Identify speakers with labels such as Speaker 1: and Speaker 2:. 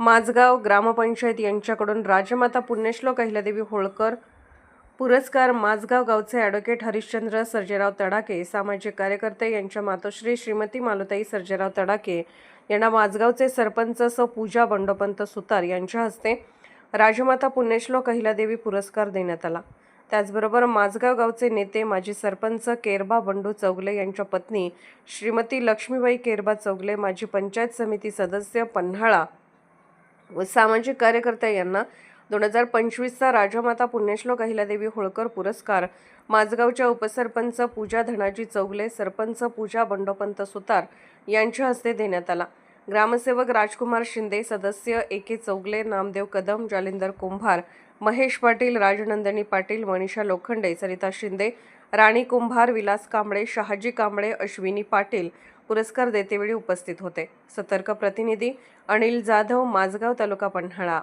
Speaker 1: माझगाव ग्रामपंचायत यांच्याकडून राजमाता पुण्यश्लोक अहिल्यादेवी होळकर पुरस्कार माझगाव गावचे ॲडव्होकेट हरिश्चंद्र सर्जेराव तडाके सामाजिक कार्यकर्ते यांच्या मातोश्री श्रीमती मालुताई सर्जेराव तडाके यांना माझगावचे सरपंच स. पूजा बंडोपंत सुतार यांच्या हस्ते राजमाता पुण्यश्लोक अहिल्यादेवी पुरस्कार देण्यात आला. त्याचबरोबर माझगाव गावचे नेते माजी सरपंच केरबा बंडू चौगले यांच्या पत्नी श्रीमती लक्ष्मीबाई केरबा चौगले माजी पंचायत समिती सदस्य पन्हाळा व सामाजिक कार्यकर्त्या यांना दोन हजार पंचवीसचा राजमाता पुण्यश्लोक अहिल्यादेवी होळकर पुरस्कार. माझगावच्या उपसरपंच पूजा धनाजी चौगले सरपंच पूजा बंडोपंत सुतार यांच्या हस्ते देण्यात आला. ग्रामसेवक राजकुमार शिंदे सदस्य ए के चौगले नामदेव कदम जालिंदर कुंभार महेश पाटील राजनंदिनी पाटील मनीषा लोखंडे सरिता शिंदे राणी कुंभार विलास कांबळे शहाजी कांबळे अश्विनी पाटील पुरस्कार देतेवेळी उपस्थित होते. सतर्क प्रतिनिधी अनिल जाधव माझगाव तालुका पन्हाळा.